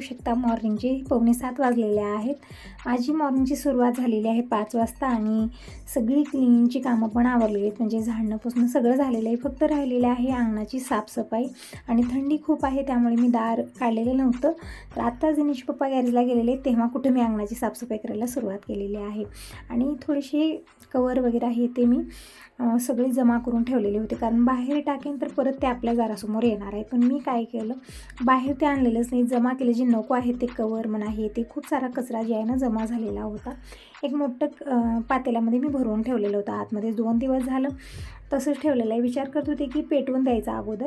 बघू शकता. मॉर्निंगचे पावणे सात वाजलेले आहेत. माझी मॉर्निंगची सुरुवात झालेली आहे पाच वाजता आणि सगळी क्लिनिंगची कामं पण आवरलेली आहेत. म्हणजे झाडणंपासून सगळं झालेलं आहे. फक्त राहिलेलं आहे अंगणाची साफसफाई आणि थंडी खूप आहे त्यामुळे मी दार काढलेलं नव्हतं. तर आत्ता दिनेश पप्पा गॅरेजला गेलेले तेव्हा कुठे मी अंगणाची साफसफाई करायला सुरुवात केलेली आहे. आणि थोडेसे कवर वगैरे आहे ते मी सगळी जमा करून ठेवलेली होती. कारण बाहेर टाकेन तर परत ते आपल्या घरासमोर येणार आहे. पण मी काय केलं? बाहेर ते आणलेलंच नाही. जमा केले जे नको आहे ते कवर म्हणा हे ते खूप सारा कचरा जे आहे ना जमा झालेला होता. एक मोठं पातेल्यामध्ये मी भरवून ठेवलेलं होतं. आतमध्ये दोन दिवस झालं. तसंच ठेवलेलं आहे. विचार करत होते की पेटवून द्यायचा अगोदर.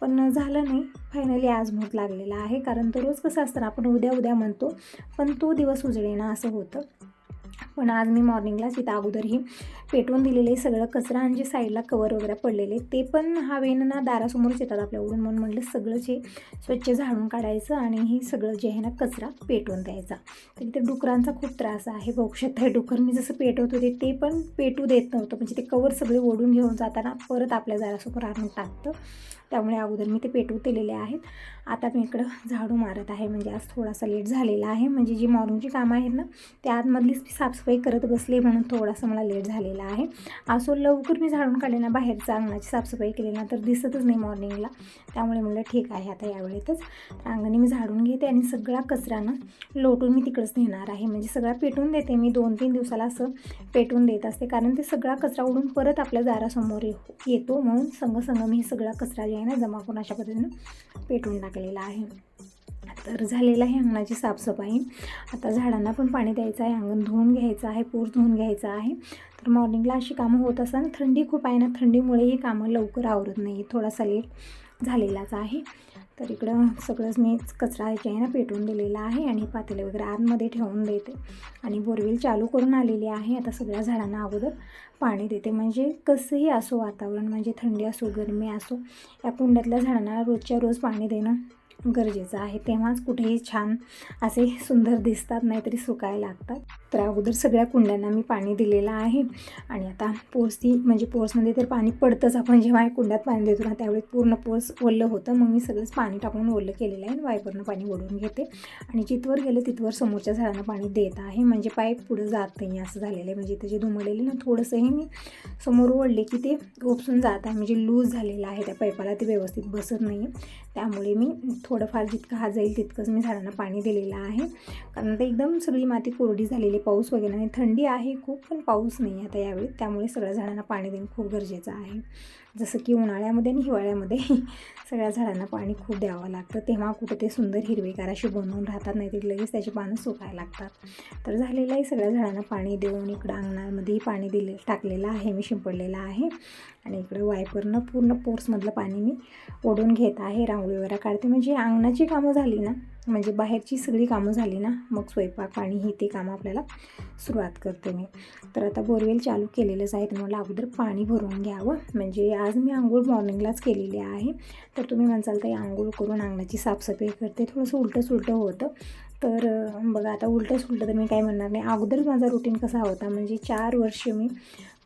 पण झालं नाही. फायनली आज मुहूर्त लागलेला आहे. कारण तो रोज कसं असतं आपण उद्या उद्या म्हणतो पण तो दिवस उजळेना असं होतं. पण आज मी मॉर्निंगलाच इथं अगोदरही पेटवून दिलेले सगळं कचरा आणि जे साईडला कवर वगैरे पडलेले ते पण हवेनं ना दारासमोरच येतात आपल्या उडून म्हणून म्हटलं सगळं जे स्वच्छ झाडून काढायचं आणि हे सगळं जे आहे ना कचरा पेटवून द्यायचा. तर इथे डुकरांचा खूप त्रास आहे. बघू शकता हे डुकर मी जसं पेटवत होते ते पण पेटू देत नव्हतं. म्हणजे ते कवर सगळे ओढून घेऊन जाताना परत आपल्या दारासमोर आणून टाकतं. त्यामुळे अगोदर मी ते पेटवू दिलेले आहेत. आता मी इकडं झाडू मारत आहे. म्हणजे आज थोडासा लेट झालेला आहे. म्हणजे जी मॉर्निंगची कामं आहेत ना त्या आतमधलीच मी साफसफाई करत बसले म्हणून थोडासा मला लेट झालेला आहे. असो लवकर मी झाडून काढले ना बाहेरचं अंगणाची साफसफाई केली ना तर दिसतच नाही मॉर्निंगला. त्यामुळे म्हणलं ठीक आहे आता यावेळेतच. तर अंगणी मी झाडून घेते आणि सगळा कचरा ना लोटून मी तिकडंच नेणार आहे. म्हणजे सगळा पेटून देते मी. दोन तीन दिवसाला असं पेटून देत असते. कारण ते सगळा कचरा उडून परत आपल्या दारासमोर येतो. म्हणून संग संग मी हे सगळा कचरा जे आहे ना जमा करून अशा पद्धतीनं पेटून लागलेला आहे. तर झालेलं आहे अंगणाची साफसफाई. आता झाडांना पण पाणी द्यायचं आहे. अंगण धुवून घ्यायचं आहे. पूर धुवून घ्यायचं आहे. तर मॉर्निंगला अशी कामं होत असताना थंडी खूप आहे ना. थंडीमुळे ही कामं लवकर आवरत नाही. थोडासा लेट झालेलाच आहे. तर इकडं सगळंच मी कचरा जे आहे ना पेटवून दिलेला आहे आणि पातेले वगैरे आतमध्ये ठेवून देते. आणि बोरवेल चालू करून आलेली आहे. आता सगळ्या झाडांना अगोदर पाणी देते. म्हणजे कसंही असो वातावरण म्हणजे थंडी असो गरमी असो या कुंड्यातल्या झाडांना रोजच्या रोज पाणी देणं गरजेचं आहे. तेव्हाच कुठेही छान असे सुंदर दिसतात नाहीतरी सुकायला लागतात. तर अगोदर सगळ्या कुंड्यांना मी पाणी दिलेलं आहे. आणि आता पोर्सची म्हणजे पोर्समध्ये तर पाणी पडतंच. आपण जेव्हा कुंड्यात पाणी देतो ना त्यावेळी पूर्ण पोर्स ओलं होतं. मग मी सगळंच पाणी टाकून ओलं केलेलं आहे. आणि वायपरनं पाणी ओढून घेते. आणि जिथवर गेलं तिथवर समोरच्या झाडांना पाणी देत आहे. म्हणजे पाईप पुढं जात नाही असं झालेलं आहे. म्हणजे त्याचे धुमलेली ना थोडंसंही मी समोर ओढले की ते ओपसून जात आहे. म्हणजे लूज झालेलं आहे. त्या पाईपाला ते व्यवस्थित बसत नाही त्यामुळे मी थोडंफार जितकं हा जाईल तितकंच मी झाडांना पाणी दिलेलं आहे. कारण आता एकदम सगळी माती कोरडी झालेली पाऊस वगैरे आणि थंडी आहे खूप पण पाऊस नाही आता यावेळी. त्यामुळे सगळ्या झाडांना पाणी देणं खूप गरजेचं आहे. जसं की उन्हाळ्यामध्ये आणि हिवाळ्यामध्ये सगळ्या झाडांना पाणी खूप द्यावं लागतं. तेव्हा कुठं ते सुंदर हिरवेगार अशी बनवून राहतात नाही ते लगेच त्याची पानं सुकायला लागतात. तर झालेलं आहे सगळ्या झाडांना पाणी देऊन इकडं अंगणामध्येही पाणी दिले टाकलेलं आहे मी शिंपडलेलं आहे. आणि इकडं वायपरनं पूर्ण पोर्समधलं पाणी मी ओढून घेत आहे रांगोळी वगैरे काढते. म्हणजे अंगणाची कामं झाली ना म्हणजे बाहेरची सगळी कामं झाली ना मग स्वयंपाक पाणी ही ते कामं आपल्याला सुरुवात करते मी. तर आता बोरवेल चालू केलेलंच आहे तर मला अगोदर पाणी भरून घ्यावं. म्हणजे आज मी आंघोळ मॉर्निंगलाच केलेली आहे. तर तुम्ही म्हणसाल तर आंघोळ करून अंगणाची साफसफाई करते. थोडंसं उलटं सुलटं होतं. तर बघा आता उलटं सुलटं तर मी काय म्हणणार नाही. अगोदरच माझा रुटीन कसा होता म्हणजे चार वर्ष मी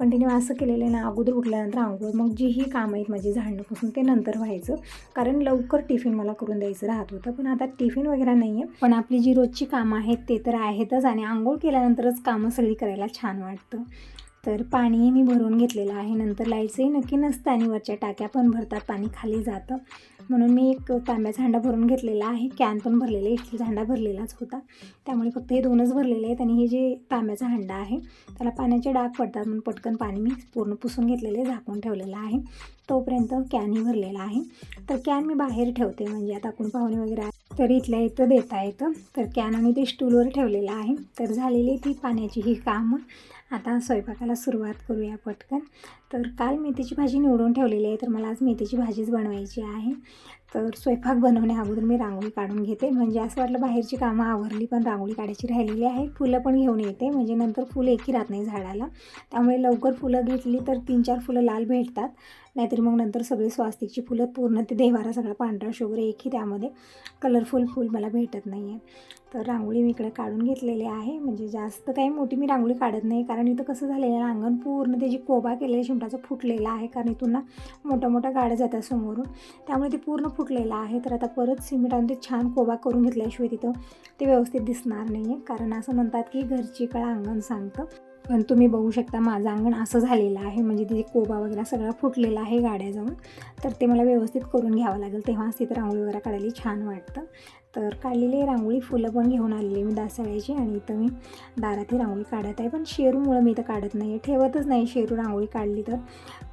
कंटिन्यू असं केलेलं आहे ना अगोदर उठल्यानंतर आंघोळ मग जी ही कामं आहेत माझी झाडणंपासून ते नंतर व्हायचं. कारण लवकर टिफिन मला करून द्यायचं राहत होतं पण आता टिफिन वगैरे नाही आहे पण आपली जी रोजची कामं आहेत ते तर आहेतच आणि आंघोळ केल्यानंतरच कामं सगळी करायला छान वाटतं. तर पाणीही मी भरून घेतलेलं आहे. नंतर लाईटचंही नक्की नसतं आणि वरच्या टाक्या पण भरतात पाणी खाली जातं. म्हणून मी एक तांब्याचा हांडा भरून घेतलेला आहे. कॅन पण भरलेला आहे. स्टीलचा हांडा भरलेलाच होता. त्यामुळे फक्त हे दोनच भरलेले आहेत आणि हे जे तांब्याचा हांडा आहे त्याला पाण्याचे डाग पडतात म्हणून पटकन पाणी मी पूर्ण पुसून घेतलेले झाकून ठेवलेलं आहे. तोपर्यंत कॅनही भरलेला आहे. तर कॅन मी बाहेर ठेवते. म्हणजे आता आपण पाहुणे वगैरे आहे तर इथल्या इथं देता येतं. तर कॅन आम्ही ते स्टूलवर ठेवलेलं आहे. तर झालेली ती पाण्याची ही कामं. आता स्वयंपाकाला सुरुवात करूया पटकन. तर काल मेथीची भाजी निवडून ठेवलेली आहे. तर मला आज मेथीची भाजीच बनवायची आहे. तर स्वयंपाक बनवण्या अगोदर मी रांगोळी काढून घेते. म्हणजे असं वाटलं बाहेरची कामं आवरली पण रांगोळी काढायची राहिलेली आहे. फुलं पण घेऊन येते. म्हणजे नंतर फुलं एकही राहत नाही झाडाला. त्यामुळे लवकर फुलं घेतली तर तीन चार फुलं लाल भेटतात. नाहीतर मग नंतर सगळी स्वास्तिकची फुलं पूर्ण ते देवारा सगळा पांढरा शुगर एकही त्यामध्ये. कलरफुल फुल मला भेटत नाही आहे तर रांगोळी मी इकडे काढून घेतलेली आहे. म्हणजे जास्त काही मोठी मी रांगोळी काढत नाही. कारण इथं कसं झालेलं आहे अंगण पूर्ण त्याची कोबा केलेला शिमटाचं फुटलेला आहे. कारण इथून ना मोठ्या मोठ्या गाड्या जातात समोरून. त्यामुळे ते पूर्ण फुटलेलं आहे. तर आता परत सिमेंट आणून ते छान कोबा करून घेतल्याशिवाय तिथं ते व्यवस्थित दिसणार नाही आहे कारण असं म्हणतात की घरची कळा अंगण सांगतं. पण तुम्ही बघू शकता माझं अंगण असं झालेलं आहे. म्हणजे तिथे कोबा वगैरे सगळा फुटलेला आहे गाड्या जाऊन तर ते मला व्यवस्थित करून घ्यावं लागेल. तेव्हाच तिथं रांगोळी वगैरे काढायला छान वाटतं. तर काढलेली रांगोळी फुलं पण घेऊन आलेली मी दासाळ्याची आणि इथं मी दारात ही रांगोळी काढत आहे. पण शेरूमुळं मी इथं काढत नाही आहे ठेवतच नाही शेरू रांगोळी काढली तर.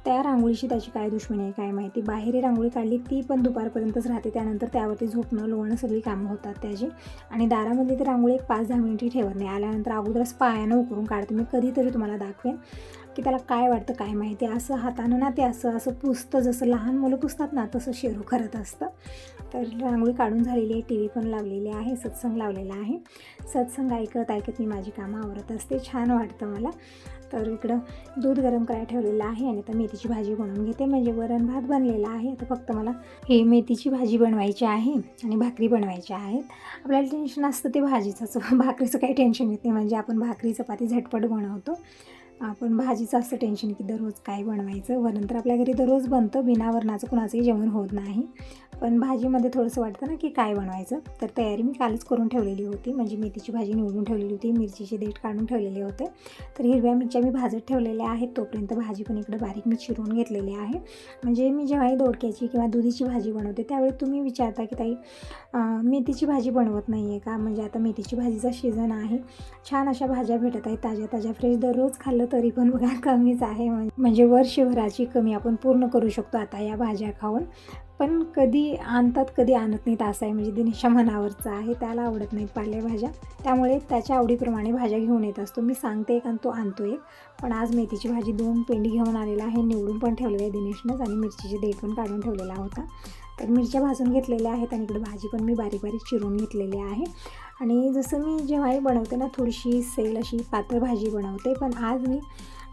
त्या रांगोळीशी त्याची काय दुश्मनी आहे काय माहिती? बाहेरी रांगोळी काढली ती पण दुपारपर्यंतच राहते. त्यानंतर त्यावरती झोपणं लोळणं सगळी कामं होतात त्याची. आणि दारामध्ये तर रांगोळी एक पाच दहा मिनिटही ठेवत नाही. आल्यानंतर अगोदरच पायानं उकरून काढते. मी कधीतरी तुम्हाला दाखवेन. की त्याला काय वाटतं काय माहिती? असं हातानं ना ते असं असं पुसतं जसं लहान मुलं पुसतात ना तसं शेरू करत असतं. तर रांगोळी काढून झालेली आहे टी व्ही पण लावलेली आहे सत्संग लावलेला आहे. सत्संग ऐकत ऐकत मी माझी कामं आवरत असते. छान वाटतं मला. तर इकडं दूध गरम करायला ठेवलेलं आहे आणि आता मेथीची भाजी बनवून घेते. म्हणजे वरण भात बनलेला आहे. आता फक्त मला हे मेथीची भाजी बनवायची आहे आणि भाकरी बनवायची आहेत. आपल्याला टेन्शन असतं ते भाजीचं. भाकरीचं काही टेन्शन येत नाही. म्हणजे आपण भाकरी चपाती झटपट बनवतो. आपण भाजीचं असं टेन्शन की दररोज काय बनवायचं? वरण नंतर आपल्या घरी दररोज बनतं बिना वरणाचं कुणाचंही जेवण होत नाही. पण भाजीमध्ये थोडंसं वाटतं ना की काय बनवायचं? तर तयारी मी कालच करून ठेवलेली होती. म्हणजे मेथीची भाजी निवडून ठेवलेली होती. मिरचीचे देठ काढून ठेवलेले होते. तर हिरव्या मिरच्या मी भाजत ठेवलेल्या आहेत. तोपर्यंत भाजी पण इकडं बारीक मी चिरून घेतलेली आहे. म्हणजे मी जेव्हाही दोडक्याची किंवा दुधीची भाजी बनवते त्यावेळी तुम्ही विचारता की ताई मेथीची भाजी बनवत नाही आहे का? म्हणजे आता मेथीची भाजीचा सीझन आहे. छान अशा भाज्या भेटत आहेत. ताज्या ताज्या फ्रेश दररोज खाल्लं तरी पण बघा कमीच आहे. म्हणजे वर्षभराची कमी आपण पूर्ण करू शकतो आता या भाज्या खाऊन. पण कधी आणतात कधी आणत नाहीत असं आहे. म्हणजे दिनेशा मनावरचं आहे. त्याला आवडत नाहीत पालेभाज्या. त्यामुळे त्याच्या आवडीप्रमाणे भाज्या घेऊन येत असतो. मी सांगते एक आणि तो आणतो एक पण आज मेथीची भाजी दोन पेंडी घेऊन आलेला आहे. निवडून पण ठेवलेलं आहे दिनेशनंच आणि मिरचीचे देठ पण काढून ठेवलेला होता. तर मिरच्या भाजून घेतलेल्या आहेत आणि इकडे भाजी पण मी बारीक बारीक चिरून घेतलेली आहे. आणि जसं मी जेव्हाही बनवते ना थोडीशी सेल अशी पातळ भाजी बनवते पण आज मी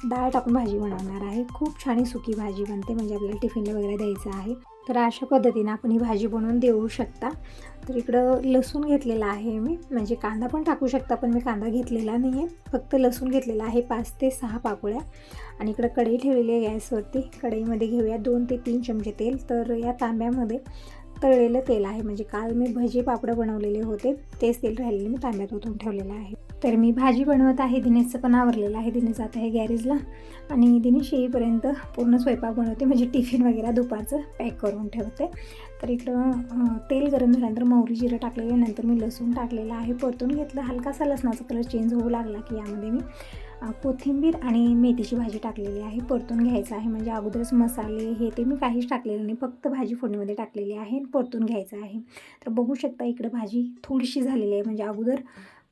डाळ टाकून भाजी बनवणार आहे. खूप छान सुकी भाजी बनते म्हणजे आपल्याला टिफिनला वगैरे द्यायचं आहे. तर अशा पद्धतीनं आपण ही भाजी बनवून देऊ शकता. तर इकडं लसूण घेतलेला आहे मी म्हणजे कांदा पण टाकू शकता पण मी कांदा घेतलेला नाही आहे. फक्त लसूण घेतलेला आहे पाच ते सहा पाकोळ्या. आणि इकडं कढई ठेवलेली आहे गॅसवरती. कढईमध्ये घेऊया दोन ते तीन चमचे तेल. तर या तांब्यामध्ये तळलेलं तेल आहे. म्हणजे काल मी भजी पापडं बनवलेले होते तेच तेल राहिलेले मी तांब्यात ओतून ठेवलेलं आहे. तर मी भाजी बनवत आहे दिनेशचं पण आवरलेलं आहे दिनेश जात आहे गॅरेजला. आणि दिनेश येईपर्यंत पूर्ण स्वयंपाक बनवते म्हणजे टिफिन वगैरे दुपारचं पॅक करून ठेवते. तर इकडं तेल गरम झाल्यानंतर मोहरी जिरं टाकलेलं नंतर मी लसूण टाकलेलं आहे परतून घेतलं. हलकासा लसणाचा कलर चेंज होऊ लागला की यामध्ये मी कोथिंबीर आणि मेथीची भाजी टाकलेली आहे परतून घ्यायचं आहे. म्हणजे अगोदरच मसाले हे ते मी काहीच टाकलेलं नाही फक्त भाजी फोडणीमध्ये टाकलेली आहे परतून घ्यायचं आहे. तर बघू शकता इकडं भाजी थोडीशी झालेली आहे म्हणजे अगोदर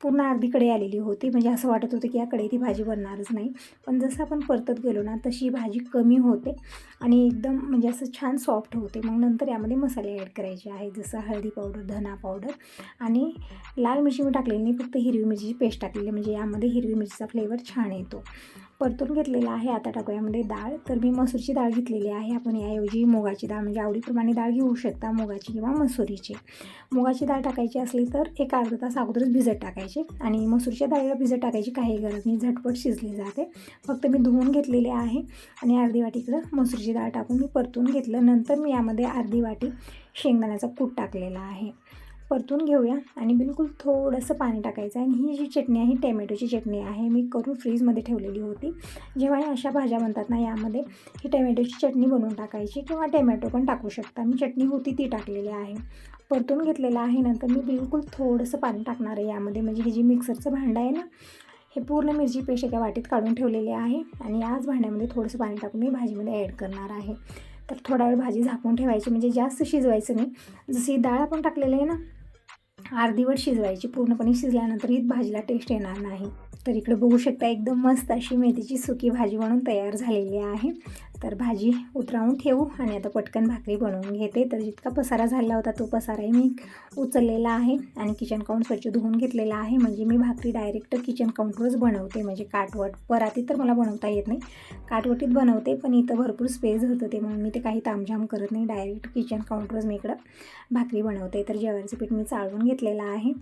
पूर्ण अर्धी कढई आलेली होती. म्हणजे असं वाटत होतं की या कढई ती भाजी बनणारच नाही. पण जसं आपण परतत गेलो ना तशी भाजी कमी होते आणि एकदम म्हणजे असं छान सॉफ्ट होते. मग नंतर यामध्ये मसाले ॲड करायचे आहेत. जसं हळदी पावडर धना पावडर आणि लाल मिरची मी टाकलेली नाही फक्त हिरवी मिरचीची पेस्ट टाकलेली म्हणजे यामध्ये हिरवी मिरचीचा फ्लेवर छान येतो. परतून घेतलेला आहे. आता टाकू यामध्ये डाळ. तर मी मसूरची डाळ घेतलेली आहे. आपण याऐवजी मुगाची डाळ म्हणजे आवडीप्रमाणे डाळ घेऊ शकता मुगाची किंवा मसुरीची. मुगाची डाळ टाकायची असली तर एक अर्धा तास अगोदरच भिजत टाकायची आणि मसूरच्या डाळीला भिजत टाकायची काही गरज नाही. झटपट शिजली जाते. फक्त मी धुवून घेतलेले आहे आणि अर्धी वाटी इकडं मसूरची डाळ टाकून मी परतून घेतलं. नंतर मी यामध्ये अर्धी वाटी शेंगदाण्याचा कूट टाकलेला आहे. परतून घेऊया आणि बिलकुल थोडंसं पाणी टाकायचं आहे. आणि ही जी चटणी आहे टॅमॅटोची चटणी आहे मी करून फ्रीजमध्ये ठेवलेली होती. जेव्हा या अशा भाज्या बनतात ना यामध्ये ही टॅमॅटोची चटणी बनवून टाकायची किंवा टॅमॅटो पण टाकू शकता. मी चटणी होती ती टाकलेली आहे. परतून घेतलेलं आहे. नंतर मी बिलकुल थोडंसं पाणी टाकणार आहे यामध्ये. म्हणजे हे जी मिक्सरचं भांडं आहे ना हे पूर्ण मिरची पेस्ट एका वाटीत काढून ठेवलेले आहे. आणि याच भांड्यामध्ये थोडंसं पाणी टाकून मी भाजीमध्ये ॲड करणार आहे. तर थोडा वेळ भाजी झाकून ठेवायची. म्हणजे जास्त शिजवायचं नाही. जशी डाळ आपण टाकलेली आहे ना अर्धीवट शिजवायची पूर्णपणे शिजल्यानंतर ही भाजीला टेस्ट येणार नाही. तर इकडे बघू शकता एकदम मस्त अशी मेथीची सुकी भाजी म्हणून तयार झालेली आहे. तर भाजी उतरावून ठेवू आणि आता पटकन भाकरी बनवून घेते. तर जितका पसारा झाला होता तो पसाराही मी उचललेला आहे आणि किचन काउंट स्वच्छ धुवून घेतलेला आहे. म्हणजे मी भाकरी डायरेक्ट किचन काउंटवरच बनवते. म्हणजे काटवट परातीत तर मला बनवता येत नाही. काटवटीत बनवते पण इथं भरपूर स्पेस होतं ते म्हणून मी ते काही तामझाम करत नाही. डायरेक्ट किचन काउंटवरच मी इकडं भाकरी बनवते. तर जेवायचं पीठ मी चाळून घेतलेलं आहे.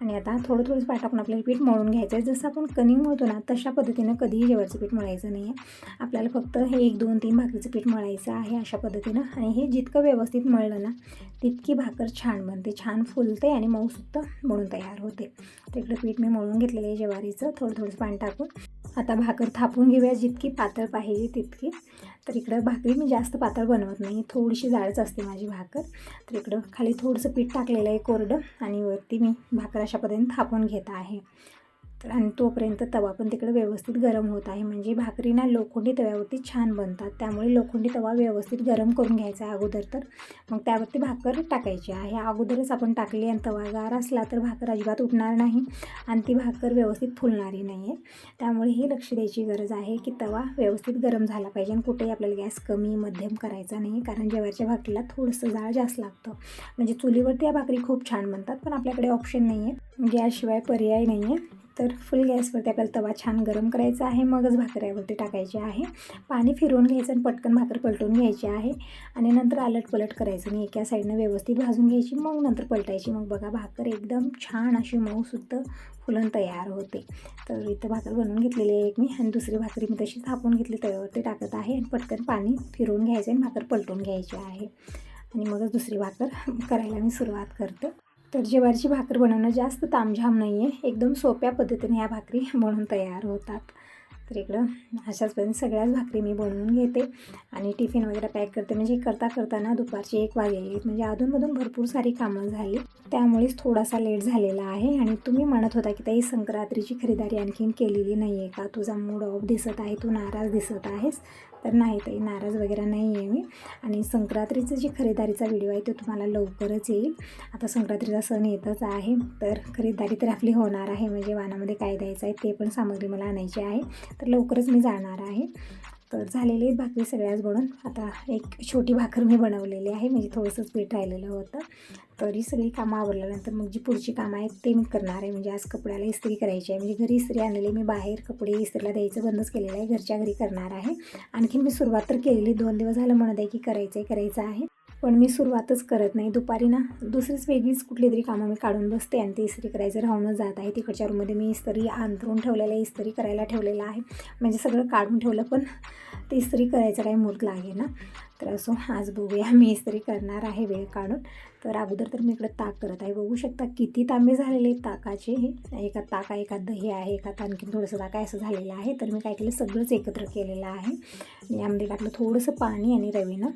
आणि आता थोडं थोडं पाठ टाकून आपल्याला पीठ मळून घ्यायचं आहे. जसं आपण कनिंग मळतो ना तशा पद्धतीनं कधीही जेवायचं पीठ मळायचं नाही आहे आपल्याला फक्त हे एक दोन तीन तीन भाकरीचं पीठ मळायचं आहे अशा पद्धतीनं. आणि हे जितकं व्यवस्थित मळलं ना तितकी भाकर छान बनते. छान फुलते आणि मऊसुद्धा म्हणून तयार होते. तर इकडं पीठ मी मळून घेतलेलं आहे ज्वारीचं. थोडं थोडंसं पाणी टाकून. आता भाकर थापून घेऊया. जितकी पातळ पाहिजे तितकी. तर इकडं भाकरी मी जास्त पातळ बनवत नाही. थोडीशी जाडच असते माझी भाकर. तर इकडं खाली थोडंसं पीठ टाकलेलं आहे कोरडं. आणि वरती मी भाकर अशा पद्धतीने थापून घेत आहे. तर आणि तोपर्यंत तवा पण तिकडे व्यवस्थित गरम होत आहे. म्हणजे भाकरी ना लोखंडी तव्यावरती छान बनतात. त्यामुळे लोखंडी तवा व्यवस्थित गरम करून घ्यायचा आहे अगोदर तर. मग त्यावरती भाकर टाकायची आहे. अगोदरच आपण टाकली आणि तवा गार असला तर भाकर अजिबात उठणार नाही आणि ती भाकर व्यवस्थित फुलणारी नाही आहे त्यामुळे ही लक्ष द्यायची गरज आहे की तवा व्यवस्थित गरम झाला पाहिजे आणि कुठेही आपल्याला गॅस कमी मध्यम करायचा नाही. कारण जेवायच्या भाकरीला थोडंसं जाळ जास्त लागतं. म्हणजे चुलीवरती या भाकरी खूप छान बनतात पण आपल्याकडे ऑप्शन नाही आहे गॅसशिवाय पर्याय नाही आहे तर फुल गॅसवरती आपल्याला तवा छान गरम करायचा आहे. मगच भाकऱ्यावरती टाकायची आहे. पाणी फिरवून घ्यायचं आणि पटकन भाकर पलटून घ्यायची आहे. आणि नंतर आलट पलट करायचं आणि एका साईडनं व्यवस्थित भाजून घ्यायची. मग नंतर पलटायची. मग बघा भाकर एकदम छान अशी मऊसुद्धा फुलून तयार होते. तर इथं भाकर बनवून घेतलेली आहे एक मी आणि दुसरी भाकरी मी तशी थापून घेतली तव्यावरती टाकत आहे आणि पटकन पाणी फिरवून घ्यायचं आणि भाकर पलटून घ्यायची आहे. आणि मगच दुसरी भाकर करायला मी सुरुवात करते. तर ज्वारीची भाकर बनवणं जास्त तामझाम नाही आहे एकदम सोप्या पद्धतीने ह्या भाकरी बनवून तयार होतात. तर इकडं अशाच पद्धतीने सगळ्याच भाकरी मी बनवून घेते आणि टिफिन वगैरे पॅक करते. म्हणजे करता करताना दुपारची एक वाजलेली म्हणजे अधूनमधून भरपूर सारी कामं झाली. त्यामुळेच थोडासा लेट झालेला आहे. आणि तुम्ही म्हणत होता की ताई संक्रांतीची खरेदारी आणखीन केलेली नाही आहे का? तुझा मूड ऑफ दिसत आहे तू नाराज दिसत आहेस. तर नाही ताई नाराज वगैरे नाही आहे मी. आणि संक्रांतीचं जे खरेदारीचा व्हिडिओ आहे तो तुम्हाला लवकरच येईल. आता संक्रांतीचा सण येतच आहे तर खरेदारी तर आपली होणार आहे. म्हणजे वानामध्ये काय द्यायचं आहे ते पण सामग्री मला आणायची आहे. तर लवकरच मी जाणार आहे. तर झालेली आहेत भाकरी सगळ्याच बनवून आता एक छोटी भाकर मी बनवलेली आहे. म्हणजे थोडंसंच पीठ राहिलेलं होतं. तरी सगळी कामं आवरल्यानंतर मग जी पुढची कामं आहेत ते मी करणार आहे. म्हणजे आज कपड्याला इस्त्री करायची आहे. म्हणजे घरी इस्त्री आणलेली मी बाहेर कपडे इस्त्रीला द्यायचं बंदच केलेलं आहे. घरच्या घरी करणार आहे. आणखीन मी सुरुवात तर केलेली. दोन दिवस झालं म्हणत आहे की करायचं आहे करायचं आहे. पण मी सुरुवातच करत नाही. दुपारी ना दुसरीच वेगळीच कुठली तरी कामं मी काढून बसते आणि ती इस्त्री करायचं राहूनच जात आहे. तिकडच्या रूममध्ये मी इस्त्री अंतरून ठेवलेलं आहे इस्त्री करायला ठेवलेलं आहे. म्हणजे सगळं काढून ठेवलं पण ते इस्त्री करायचं काही मूर्त लागे ना तर असो आज बघूया मी इस्त्री करणार आहे वेळ काढून. तर अगोदर तर मी इकडं ताक करत आहे. बघू शकता किती तांबे झालेले आहेत ताकाचे हे. एका ताक आहे एका दही आहे एकात आणखीन थोडंसं ताक आहे असं झालेलं आहे. तर मी काय केलं सगळंच एकत्र केलेलं आहे. यामध्ये टाकलं थोडंसं पाणी आणि रवीनं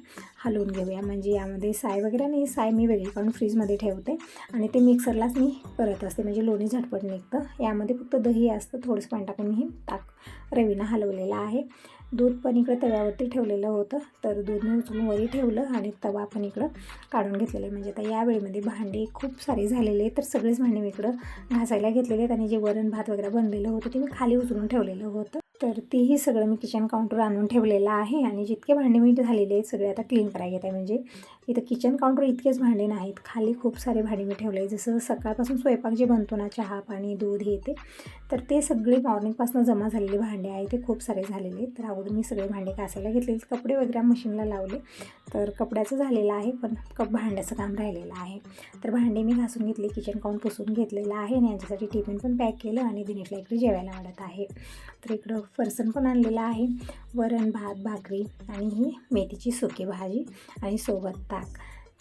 हलवून घेऊया. म्हणजे यामध्ये साय वगैरे नाही साय मी वेगळी काढून फ्रीजमध्ये ठेवते. आणि ते मिक्सरलाच मी करत असते. म्हणजे लोणी झटपट निघतं. यामध्ये फक्त दही असतं. थोडंसं पाणी टाकून मी ताक रवीनं हलवलेलं आहे. दूध पण इकडं तव्यावरती ठेवलेलं होतं. तर दूध मी उचलून वरी ठेवलं आणि तवा पण इकडं काढून घेतलेलं आहे. म्हणजे आता या वेळेमध्ये भांडी खूप सारी झालेले तर सगळेच भांडे मी इकडं घासायला घेतलेले आहेत. आणि जे वरण भात वगैरे बनलेलं होतं ते मी खाली उचलून ठेवलेलं होतं. तर तेही सगळं मी किचन काउंटर आणून ठेवलेलं आहे आणि जितके भांडे मी झालेले आहेत सगळे आता क्लीन करायला घेत आहे. म्हणजे इथं किचन काउंटर इतकेच भांडे नाहीत. खाली खूप सारे भांडे मी ठेवले जसं सकाळपासून स्वयंपाक जे बनतो ना चहा पाणी दूध हे ते तर ते सगळे मॉर्निंगपासून जमा झालेले भांडे आहे ते खूप सारे झालेले तर अगोदर मी सगळे भांडे घासायला घेतले कपडे वगैरे मशीनला लावले. तर कपड्याचं झालेलं आहे पण कप भांड्याचं काम राहिलेलं आहे. तर भांडे मी घासून घेतले किचन काउंट पुसून घेतलेलं आहे आणि यांच्यासाठी टिफिन पण पॅक केलं आणि दिनेशला इकडे जेवायला वाढत आहे. तर इकडं फरसण पण आणलेलं आहे. वरण भात भाकरी आणि ही मेथीची सुकी भाजी आणि सोबत ताक.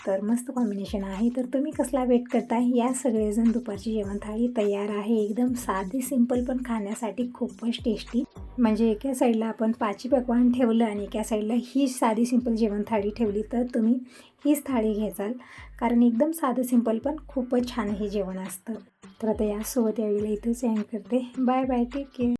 तर मस्त कॉम्बिनेशन आहे. तर तुम्ही कसला वेट करताय? या सगळेजण दुपारची जेवण थाळी तयार आहे. एकदम साधी सिंपल पण खाण्यासाठी खूपच टेस्टी म्हणजे एका साईडला आपण पाची पकवान ठेवलं आणि एका साईडला ही साधी सिंपल जेवण थाळी ठेवली तर तुम्ही हीच थाळी घ्याचाल. कारण एकदम साधं सिंपल पण खूपच छान हे जेवण असतं. तर आता यासोबत यावेळेला इथंच एंड करते. Bye bye take care